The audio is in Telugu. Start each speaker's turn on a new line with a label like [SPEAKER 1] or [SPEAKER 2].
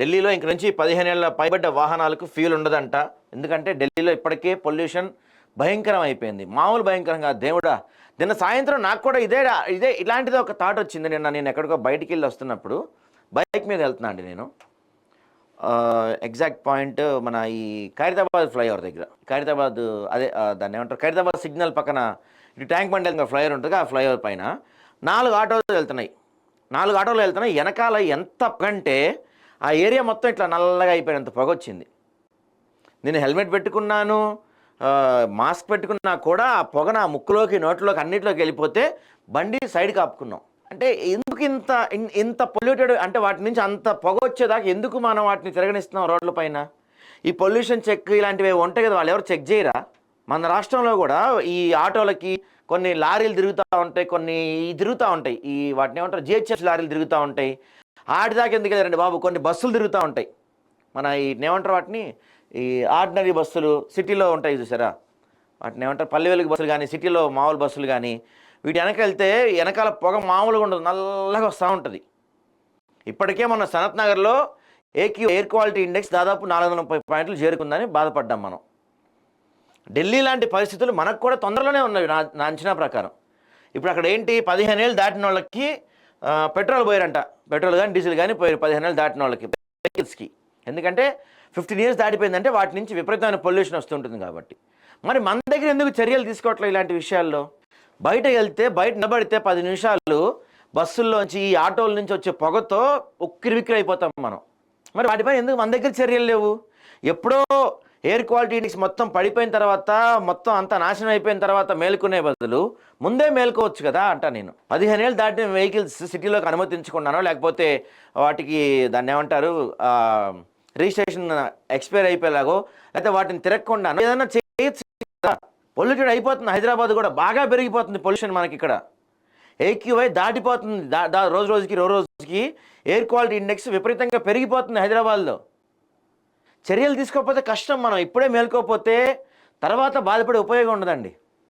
[SPEAKER 1] ఢిల్లీలో ఇంక నుంచి పదిహేను ఏళ్ళ పైబడ్డ వాహనాలకు ఫ్యూల్ ఉండదంట. ఎందుకంటే ఢిల్లీలో ఇప్పటికే పొల్యూషన్ భయంకరం అయిపోయింది మామూలు భయంకరంగా దేవుడా నిన్న సాయంత్రం నాకు కూడా ఇదే ఇదే ఇలాంటిది ఒక థాట్ వచ్చింది నిన్న. నేను ఎక్కడికో బయటికి వెళ్ళి వస్తున్నప్పుడు బైక్ మీద వెళ్తున్నా అండి నేను. ఎగ్జాక్ట్ పాయింట్ మన ఈ ఖైరతాబాద్ ఫ్లైఓవర్ దగ్గర. ఖైరతాబాద్ అదే దాన్ని ఏమంటారు? ఖైరతాబాద్ సిగ్నల్ పక్కన ఇటు ట్యాంక్ బండ్ వెళ్తున్న ఫ్లైఓవర్ ఉంటుంది. ఆ ఫ్లైఓవర్ పైన నాలుగు ఆటోలు వెళ్తున్నాయి. నాలుగు ఆటోలు వెళ్తున్నాయి. వెనకాల ఎంత కంటే ఆ ఏరియా మొత్తం ఇట్లా నల్లగా అయిపోయినంత పొగ వచ్చింది నేను హెల్మెట్ పెట్టుకున్నాను మాస్క్ పెట్టుకున్నా కూడా ఆ పొగ నా ముక్కులోకి నోట్లోకి అన్నిటిలోకి వెళ్ళిపోతే బండి సైడ్కి ఆపుకున్నాం అంటే ఎందుకు ఇంత ఇంత పొల్యూటెడ్ అంటే వాటి నుంచి అంత పొగ వచ్చేదాకా ఎందుకు మనం వాటిని తిరగనిస్తున్నాం రోడ్ల పైన? ఈ పొల్యూషన్ చెక్ ఇలాంటివి ఉంటాయి కదా వాళ్ళు ఎవరు చెక్ చేయరా? మన రాష్ట్రంలో కూడా ఈ ఆటోలకి కొన్ని లారీలు తిరుగుతూ ఉంటాయి కొన్ని తిరుగుతూ ఉంటాయి. ఈ వాటిని ఏమంటారు? జిహెచ్ఎస్ లారీలు తిరుగుతూ ఉంటాయి. ఆడిదాకా ఎందుకు వెళ్ళారండి బాబు? కొన్ని బస్సులు తిరుగుతూ ఉంటాయి. మన ఈ ఏమంటారు వాటిని ఈ ఆర్డినరీ బస్సులు సిటీలో ఉంటాయి చూసారా? వాటిని ఏమంటారు? పల్లె బస్సులు కానీ సిటీలో మామూలు బస్సులు కానీ వీటి వెనక వెళ్తే వెనకాల పొగ మామూలుగా ఉండదు నల్లగా వస్తూ ఉంటుంది. ఇప్పటికే మన సనత్ నగర్లో ఏక్యూ ఎయిర్ క్వాలిటీ ఇండెక్స్ దాదాపు నాలుగు వందల ముప్పై పాయింట్లు చేరుకుందని బాధపడ్డాం మనం. ఢిల్లీ లాంటి పరిస్థితులు మనకు కూడా తొందరలోనే ఉన్నవి నా నా అంచనా ప్రకారం. ఇప్పుడు అక్కడ ఏంటి? పదిహేను ఏళ్ళు దాటిన వాళ్ళకి పెట్రోల్ పోయారంట. పెట్రోల్ కానీ డీజిల్ కానీ పోయారు పదిహేను ఏళ్ళు దాటిన వాళ్ళకి. వెహికల్స్కి ఎందుకంటే ఫిఫ్టీన్ ఇయర్స్ దాటిపోయిందంటే వాటి నుంచి విపరీతమైన పొల్యూషన్ వస్తుంటుంది కాబట్టి. మరి మన దగ్గర ఎందుకు చర్యలు తీసుకోవట్లేదు ఇలాంటి విషయాల్లో? బయట వెళ్తే బయట నిలబడితే పది నిమిషాలు బస్సుల్లోంచి ఈ ఆటోల నుంచి వచ్చే పొగతో ఉక్కిరి విక్కిరి అయిపోతాం మనం. మరి వాటిపైన ఎందుకు మన దగ్గర చర్యలు లేవు? ఎప్పుడో ఎయిర్ క్వాలిటీ ఇండెక్స్ మొత్తం పడిపోయిన తర్వాత మొత్తం అంత నాశనం అయిపోయిన తర్వాత మేలుకునే బదులు ముందే మేలుకోవచ్చు కదా అంట నేను. పదిహేను ఏళ్ళు దాటిన వెహికల్స్ సిటీలోకి అనుమతించుకున్నానో లేకపోతే వాటికి దాన్ని ఏమంటారు రిజిస్ట్రేషన్ ఎక్స్పైర్ అయిపోయేలాగో లేకపోతే వాటిని తిరగకుండా ఏదైనా చేయొచ్చు కదా. పొల్యూటెడ్ అయిపోతుంది. హైదరాబాద్ కూడా బాగా పెరిగిపోతుంది పొల్యూషన్ మనకి ఇక్కడ. ఏక్యూఐ దాటిపోతుంది. దా దా రోజు రోజుకి రోజు రోజుకి ఎయిర్ క్వాలిటీ ఇండెక్స్ విపరీతంగా పెరిగిపోతుంది హైదరాబాద్లో. చర్యలు తీసుకోకపోతే కష్టం మనం ఇప్పుడే మేల్కోకపోతే తర్వాత బాధపడే ఉపయోగం ఉండదండి.